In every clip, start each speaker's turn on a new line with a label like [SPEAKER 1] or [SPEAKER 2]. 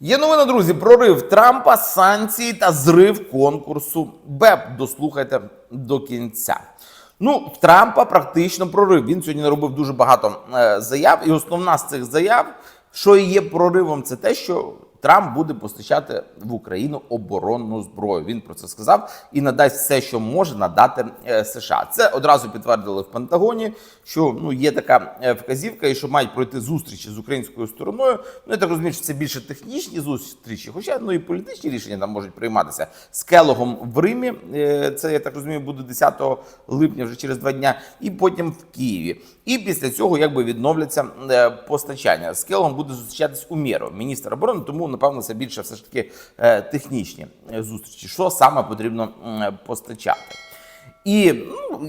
[SPEAKER 1] Є новина, друзі, прорив Трампа, санкції та зрив конкурсу БЕП. Дослухайте до кінця. Ну, в Трампа практично прорив. Він сьогодні наробив дуже багато е, заяв, і основна з цих заяв, що є проривом, це те, що Трамп буде постачати в Україну оборонну зброю. Він про це сказав і надасть все, що може надати е, США. Це одразу підтвердили в Пентагоні, що ну є така е, вказівка, і що мають пройти зустрічі з українською стороною. Ну я так розумію, що це більше технічні зустрічі, хоча ну і політичні рішення там можуть прийматися з Келогом в Римі. Е, Це я так розумію, буде 10 липня, вже через два дня, і потім в Києві. І після цього якби відновляться постачання. З Келогом буде зустрічатись Умєров, міністр оборони. Тому напевно це більше все ж таки е, технічні е, зустрічі. Що саме потрібно постачати? І ну,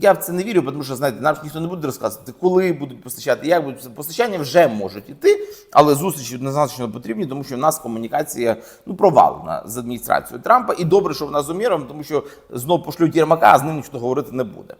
[SPEAKER 1] я, в це не вірю, тому що знаєте, нам ніхто не буде розказувати, коли будуть постачати, як будуть постачання вже можуть іти, але зустрічі однозначно потрібні, тому що в нас комунікація ну провалена з адміністрацією Трампа. І добре, що вона з Уміром, тому що знов пошлють Єрмака, а з ним ніхто говорити не буде.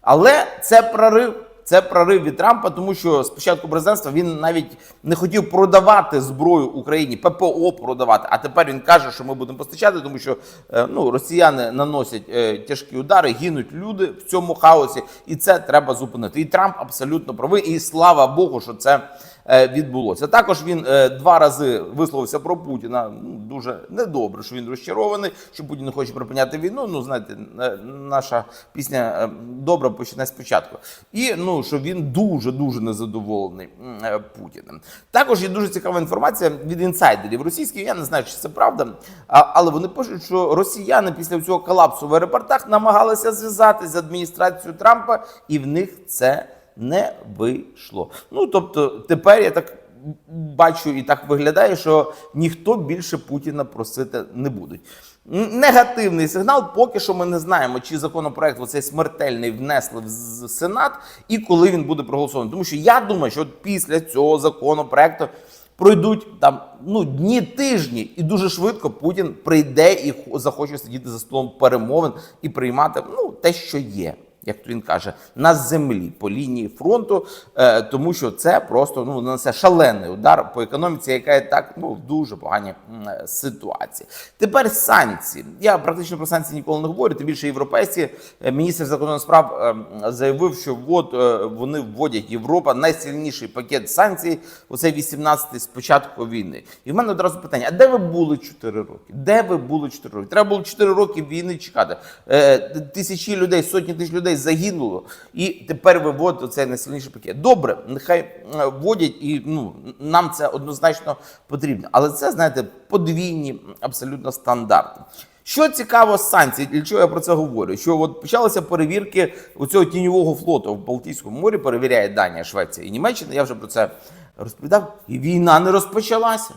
[SPEAKER 1] Але це прорив. Це прорив від Трампа, тому що спочатку президентства він навіть не хотів продавати зброю Україні, ППО продавати. А тепер він каже, що ми будемо постачати, тому що е, ну росіяни наносять е, тяжкі удари, гинуть люди в цьому хаосі, і це треба зупинити. І Трамп абсолютно правий. І слава Богу, що це відбулося. Також він е, два рази висловився про Путіна. Ну дуже недобре, що він розчарований, що Путін хоче припиняти війну. Ну знаєте, е, наша пісня е, добра почне спочатку. І ну що він дуже дуже незадоволений е, Путіним. Також є дуже цікава інформація від інсайдерів російських. Я не знаю, чи це правда, але вони пишуть, що росіяни після цього колапсу в аеропортах намагалися зв'язатися з адміністрацією Трампа, і в них це не вийшло. Ну тобто, тепер я так бачу і так виглядає, що ніхто більше Путіна просити не будуть. Негативний сигнал. Поки що ми не знаємо, чи законопроект оцей смертельний внесли в Сенат і коли він буде проголосований. Тому що я думаю, що після цього законопроекту пройдуть там ну дні тижні, і дуже швидко Путін прийде і хо- захоче сидіти за столом перемовин і приймати ну те, що є. Як він каже, на землі по лінії фронту, е, тому що це просто ну нанесе шалений удар по економіці, яка і так ну в дуже поганій е, ситуації. Тепер санкції. Я практично про санкції ніколи не говорю. Тим більше європейські Е, міністр закордонних справ заявив, що от вони вводять Європа найсильніший пакет санкцій. Оце 18-й з початку війни. І в мене одразу питання: а де ви були 4 роки? Де ви були 4 роки? Треба було 4 роки війни чекати. Тисячі людей, сотні тисяч людей загинуло, і тепер ви вводите цей найсильніший пакет. Добре, нехай е, вводять, і ну нам це однозначно потрібно. Але це знаєте подвійні абсолютно стандарти. Що цікаво з санкцій, для чого я про це говорю? Що от почалися перевірки у цього тіньового флоту в Балтійському морі, перевіряє Данія, Швеція і Німеччина. Я вже про це розповідав. І війна не розпочалася.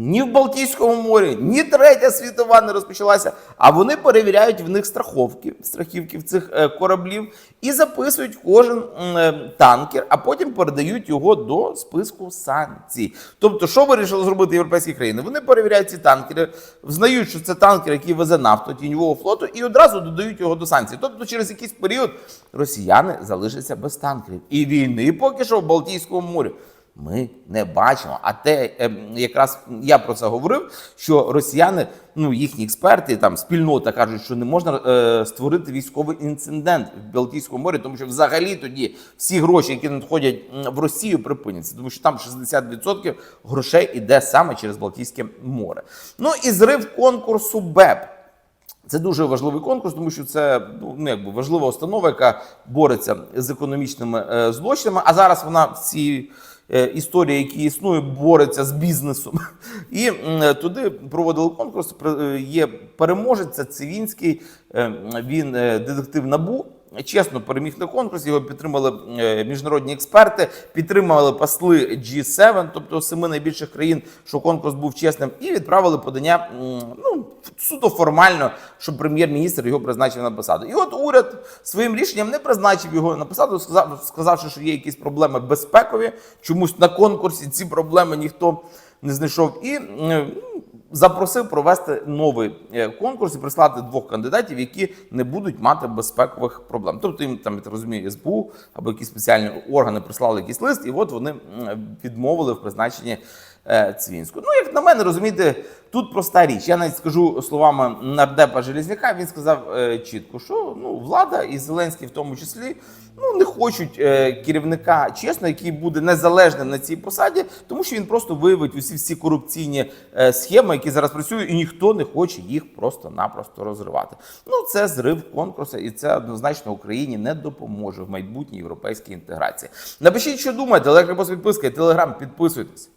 [SPEAKER 1] Ні в Балтійському морі, ні третя світова не розпочалася. А вони перевіряють в них страховки, страхівки в цих е, кораблів і записують кожен е, танкер, а потім передають його до списку санкцій. Тобто, що вирішили зробити європейські країни? Вони перевіряють ці танкери, взнають, що це танкер, який везе нафту тіньового флоту, і одразу додають його до санкцій. Тобто, через якийсь період росіяни залишаться без танкерів. І війни поки що в Балтійському морі ми не бачимо. А те, ем, якраз я про це говорив, що росіяни, ну їхні експерти, там спільнота кажуть, що не можна е, створити військовий інцидент в Балтійському морі, тому що взагалі тоді всі гроші, які надходять в Росію, припиняться, тому що там 60% грошей іде саме через Балтійське море. Ну і зрив конкурсу БЕП. Це дуже важливий конкурс, тому що це ну ну, якби важлива установа, яка бореться з економічними е, злочинами. А зараз вона в цій е, історії, які існує, бореться з бізнесом. І туди проводили конкурс. Е, Є переможець, це Цивінський. е, Він е, детектив набу. Чесно переміг на конкурсі, його підтримали е, міжнародні експерти, підтримали посли G7, тобто семи найбільших країн, що конкурс був чесним, і відправили подання ну, суто формально, щоб прем'єр-міністр його призначив на посаду. І от уряд своїм рішенням не призначив його на посаду, сказав, сказавши, що є якісь проблеми безпекові. Чомусь на конкурсі ці проблеми ніхто не знайшов. І запросив провести новий е, конкурс і прислати двох кандидатів, які не будуть мати безпекових проблем. Тобто їм там я розумію, СБУ або якісь спеціальні органи прислали якийсь лист, і от вони відмовили в призначенні е, Цвінську. Ну, як на мене, розумієте, тут проста річ. Я навіть скажу словами нардепа Желізняка. Він сказав е, чітко, що ну влада і Зеленський, в тому числі, ну не хочуть керівника чесно, який буде незалежним на цій посаді, тому що він просто виявить усі всі корупційні схеми, які зараз працюють, і ніхто не хоче їх просто-напросто розривати. Ну це зрив конкурсу, і це однозначно Україні не допоможе в майбутній європейській інтеграції. Напишіть, що думаєте, лайк, репост, підписка і телеграм, підписуйтесь.